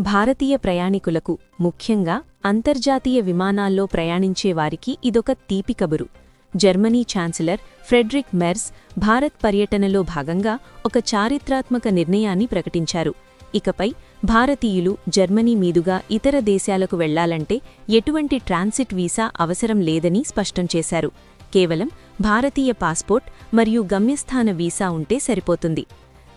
భారతీయ ప్రయాణికులకు ముఖ్యంగా అంతర్జాతీయ విమానాల్లో ప్రయాణించేవారికి ఇదొక తీపి కబురు. Germany chancellor Friedrich Merz Bharat పర్యటనలో భాగంగా ఒక చారిత్రాత్మక నిర్ణయాన్ని ప్రకటించారు. ఇకపై భారతీయులు జర్మనీ మీదుగా ఇతర దేశాలకు వెళ్ళాలంటే ఎటువంటి ట్రాన్సిట్ వీసా అవసరం లేదని స్పష్టం చేశారు. కేవలం భారతీయ పాస్పోర్ట్ మరియు గమ్యస్థాన వీసా ఉంటే సరిపోతుంది.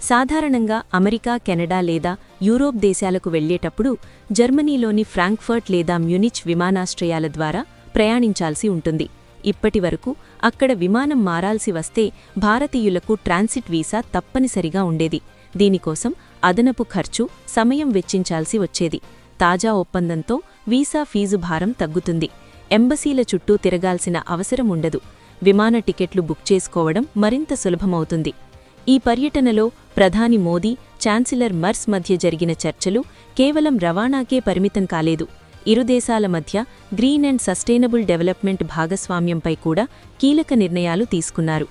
సాధారణంగా అమెరికా కెనడా లేదా యూరోప్ దేశాలకు వెళ్ళేటప్పుడు జర్మనీలోని ఫ్రాంక్ఫర్ట్ లేదా మ్యూనిచ్ విమానాశ్రయాల ద్వారా ప్రయాణించాల్సి ఉంటుంది. ఇప్పటివరకు అక్కడ విమానం మారాల్సి వస్తే భారతీయులకు ట్రాన్సిట్ వీసా తప్పనిసరిగా ఉండేది. దీనికోసం అదనపు ఖర్చు సమయం వెచ్చించాల్సి వచ్చేది. తాజా ఒప్పందంతో వీసా ఫీజు భారం తగ్గుతుంది. ఎంబసీల చుట్టూ తిరగాల్సిన అవసరం ఉండదు. విమాన టికెట్లు బుక్ చేసుకోవడం మరింత సులభమవుతుంది. ఈ పర్యటనలో ప్రధాని మోదీ ఛాన్సిలర్ మర్స్ మధ్య జరిగిన చర్చలు కేవలం రవాణాకే పరిమితం కాలేదు. ఇరు దేశాల మధ్య గ్రీన్ అండ్ సస్టైనబుల్ డెవలప్మెంట్ భాగస్వామ్యంపై కూడా కీలక నిర్ణయాలు తీసుకున్నారు.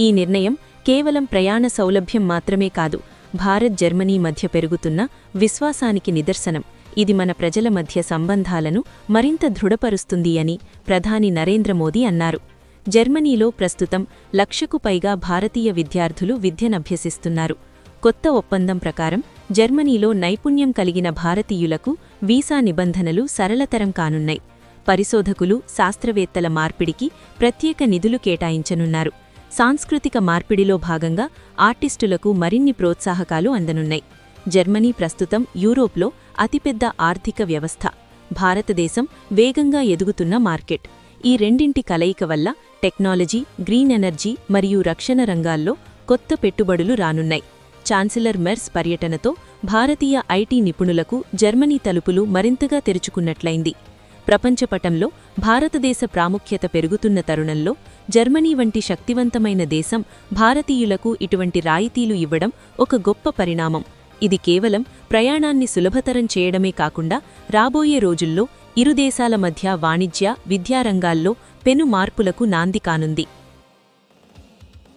ఈ నిర్ణయం కేవలం ప్రయాణ సౌలభ్యం మాత్రమే కాదు భారత్ జర్మనీ మధ్య పెరుగుతున్న విశ్వాసానికి నిదర్శనం. ఇది మన ప్రజల మధ్య సంబంధాలను మరింత దృఢపరుస్తుంది అని ప్రధాని నరేంద్ర మోదీ అన్నారు. జర్మనీలో ప్రస్తుతం లక్షకు పైగా భారతీయ విద్యార్థులు విద్యనభ్యసిస్తున్నారు కొత్త ఒప్పందం ప్రకారం జర్మనీలో నైపుణ్యం కలిగిన భారతీయులకు వీసా నిబంధనలు సరళతరం కానున్నాయి. పరిశోధకులు శాస్త్రవేత్తల మార్పిడికి ప్రత్యేక నిధులు కేటాయించనున్నారు. సాంస్కృతిక మార్పిడిలో భాగంగా ఆర్టిస్టులకు మరిన్ని ప్రోత్సాహకాలు అందనున్నాయి. జర్మనీ ప్రస్తుతం యూరోప్లో అతిపెద్ద ఆర్థిక వ్యవస్థ. భారతదేశం వేగంగా ఎదుగుతున్న మార్కెట్. ఈ రెండింటి కలయిక వల్ల టెక్నాలజీ గ్రీన్ ఎనర్జీ మరియు రక్షణ రంగాల్లో కొత్త పెట్టుబడులు రానున్నాయి. ఛాన్సలర్ మెర్స్ పర్యటనతో భారతీయ ఐటీ నిపుణులకు జర్మనీ తలుపులు మరింతగా తెరుచుకున్నట్లయింది. ప్రపంచపటంలో భారతదేశ ప్రాముఖ్యత పెరుగుతున్న తరుణంలో జర్మనీ వంటి శక్తివంతమైన దేశం భారతీయులకు ఇటువంటి రాయితీలు ఇవ్వడం ఒక గొప్ప పరిణామం. ఇది కేవలం ప్రయాణాన్ని సులభతరం చేయడమే కాకుండా రాబోయే రోజుల్లో ఇరు దేశాల మధ్య వాణిజ్య విద్యారంగాల్లో పెను మార్పులకు నాంది కానుంది.